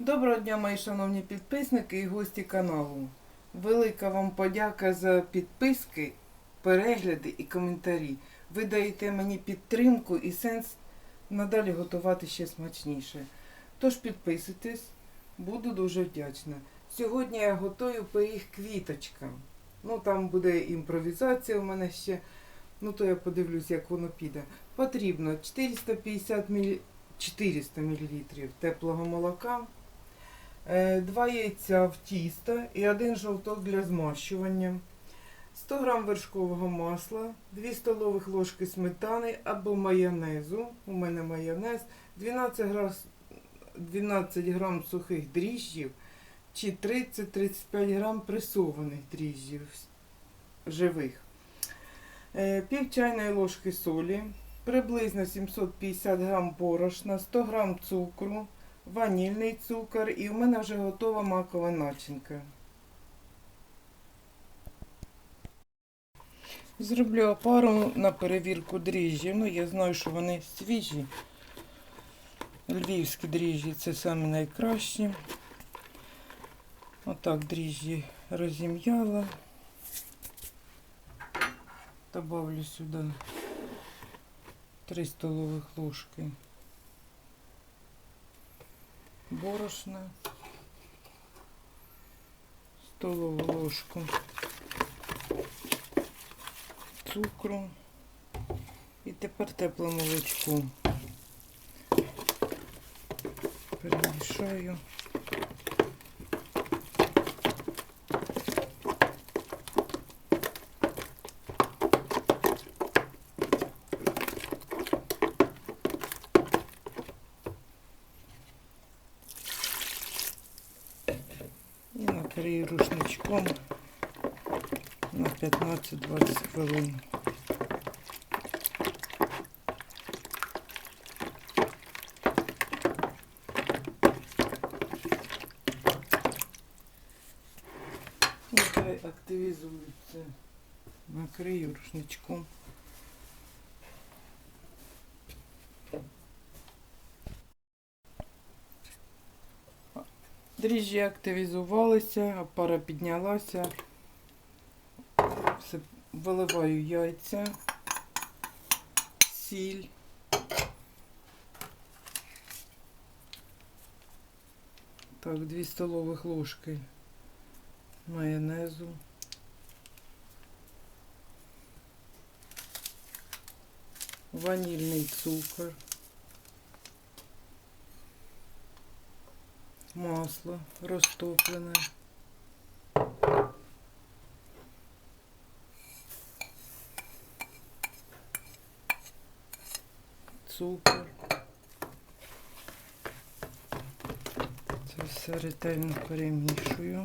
Доброго дня, мої шановні підписники і гості каналу. Велика вам подяка за підписки, перегляди і коментарі. Ви даєте мені підтримку і сенс надалі готувати ще смачніше. Тож підписуйтесь, буду дуже вдячна. Сьогодні я готую пиріг квіточка. Ну там буде імпровізація у мене ще. Ну то я подивлюсь, як воно піде. Потрібно 450 мл, 400 мл теплого молока. Е, Два яйця в тісто і один жовток для змащування, 100 г вершкового масла, 2 столових ложки сметани або майонезу, у мене майонез, 12 грам, 12 грам сухих дріжджів чи 30-35 грам пресованих дріжджів живих, Е, пів чайної ложки солі, приблизно 750 грам борошна, 100 грам цукру, ванільний цукор і в мене вже готова макова начинка. Зроблю опару на перевірку дріжджів. Ну, я знаю, що вони свіжі. Львівські дріжджі це саме найкращі. Отак дріжджі розім'яла. Добавлю сюди 3 столових ложки борошна, столову ложку цукру і тепер тепле молочко. Перемішаю. І накрию рушничком на 15-20 хвилин. Нехай активізується. Накрию рушничком. Дріжджі активізувалися, пара піднялася. Виливаю яйця, сіль. Так, 2 столових ложки майонезу. Ванільний цукор. Масло розтоплене. Цукор. Це все ретельно перемішую.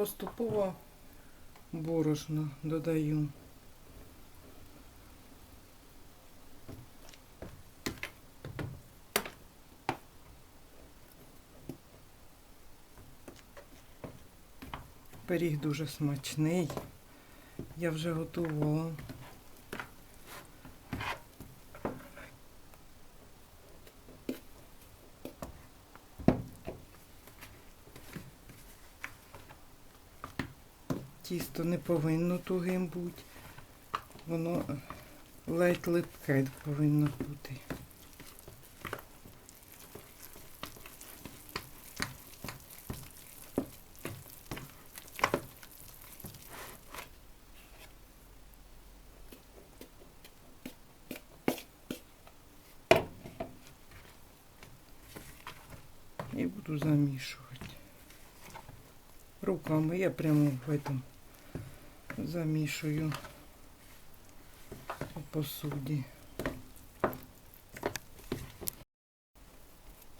Поступово борошно додаю. Пиріг дуже смачний. Я вже готувала. Тісто не повинно тугим бути. Воно ледь липке повинно бути. І буду замішувати. Руками я прямо в этом замішую у посуді.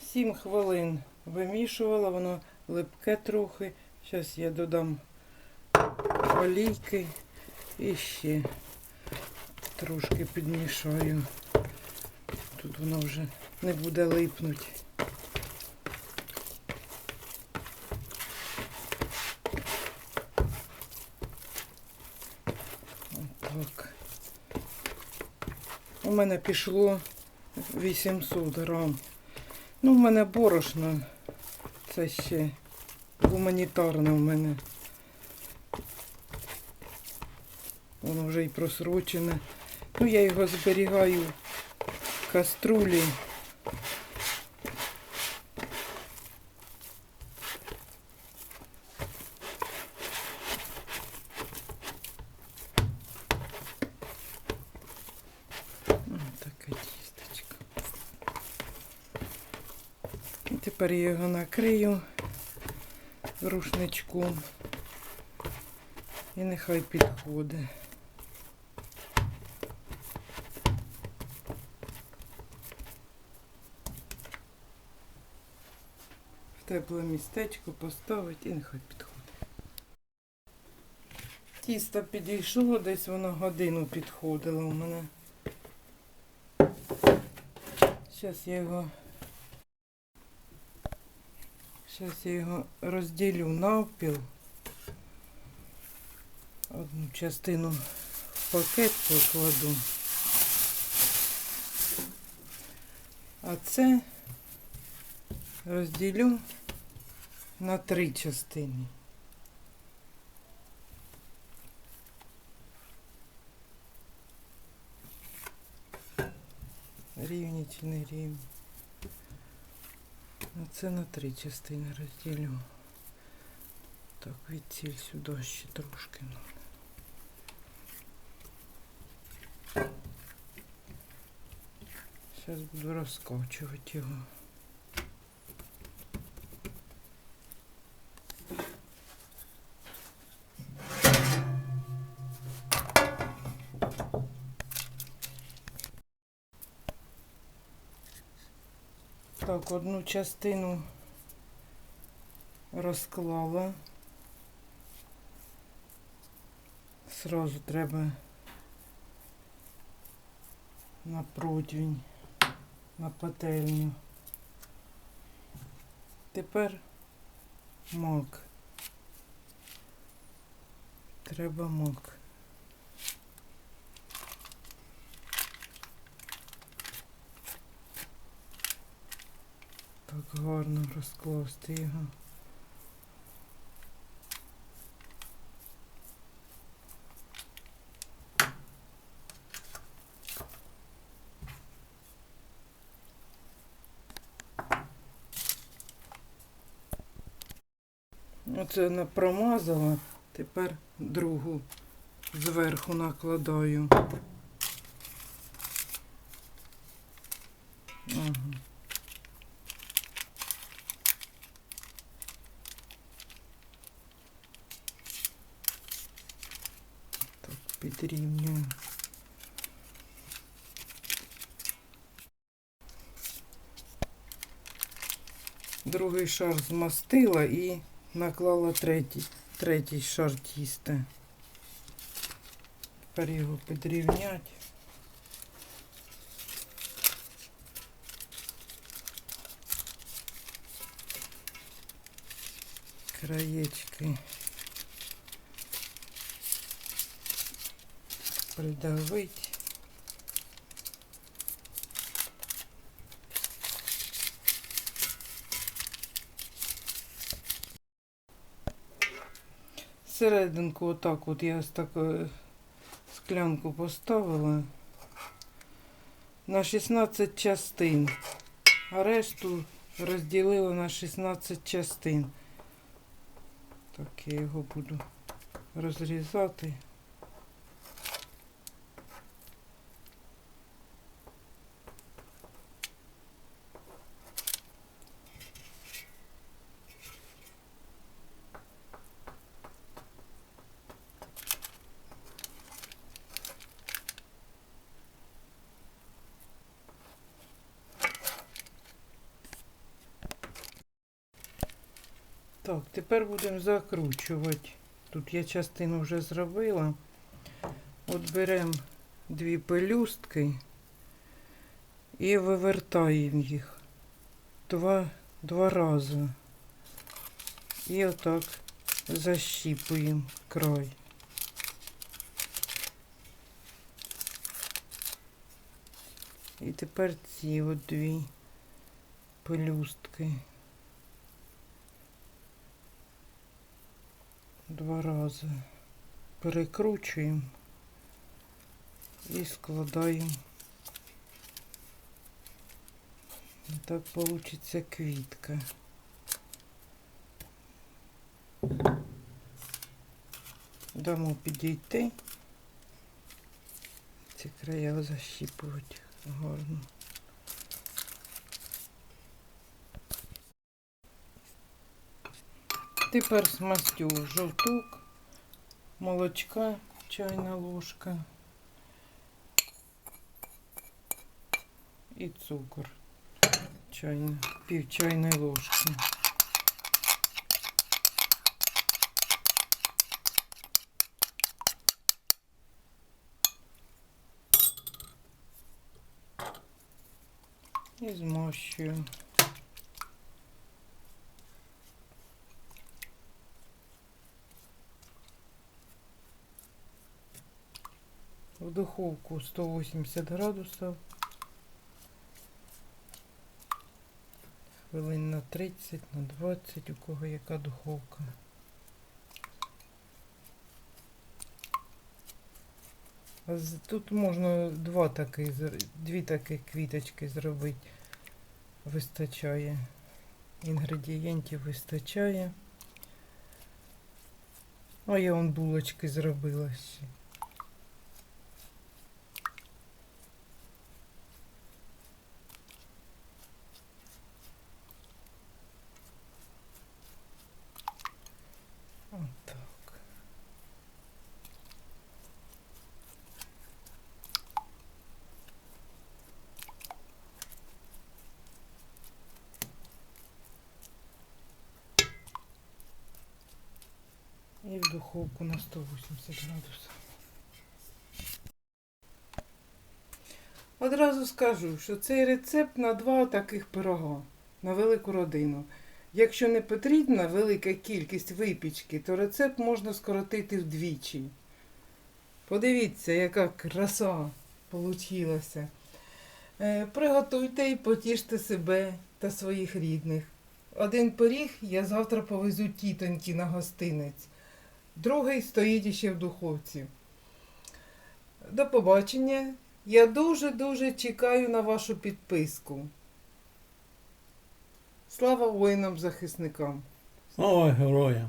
Сім хвилин вимішувала, воно липке трохи. Зараз я додам олійки і ще трошки підмішаю. Тут воно вже не буде липнути. Так. У мене пішло 800 грам. Ну, в мене борошно. Це ще гуманітарне в мене. Воно вже і просрочене. Ну, я його зберігаю в каструлі. Ось Таке тістечко. І тепер я його накрию рушничком. І нехай підходить. В тепле містечко поставити і нехай підходить. Тісто підійшло, десь воно годину підходило у мене. Зараз я його. Зараз я його розділю навпіл. Одну частину в пакет покладу. А це розділю на три частини. Рівні чи не рівні. А це на три частини розділю. Так, відціль сюди ще трошки. ну. Зараз буду розкачувати його. Одну частину розклала. Сразу треба на противень, на пательню. Тепер мак. Треба мак. Так гарно розкласти його. Оце вона промазала, тепер другу зверху накладаю. Ага. Так, підрівнюю. Другий шар змастила і наклала третій, третій шар тіста. Тепер його підрівняти. Краєчки придавить. Серединку отак от я ось так е, склянку поставила на 16 частин, а решту розділила на 16 частин. Так я його буду розрізати. Так, тепер будемо закручувати. Тут я частину вже зробила. От беремо дві пелюстки і вивертаємо їх два два рази. І отак защіпуємо край. І тепер ці от дві пелюстки. Два рази перекручуємо і складаємо. Так получиться квітка. Дамо підійти. Ці края защіпувати гарно. Тепер смастю жовток, молочка, чайна ложка і цукор. Чайна, пів чайної ложки. І змащую. Духовку 180 градусів. Хвилин на 30, на 20, у кого яка духовка. Тут можна два такі, дві такі квіточки зробити. Вистачає. Інгредієнтів вистачає. А я вон булочки зробила ще. Отак. І в духовку на 180 градусів. Одразу скажу, що цей рецепт на два таких пирога на велику родину. Якщо не потрібна велика кількість випічки, то рецепт можна скоротити вдвічі. Подивіться, яка краса получилася. Е, Приготуйте і потіште себе та своїх рідних. Один пиріг я завтра повезу тітоньки на гостинець, другий стоїть ще в духовці. До побачення. Я дуже-дуже чекаю на вашу підписку. Слава воїнам-захисникам! Слава героям!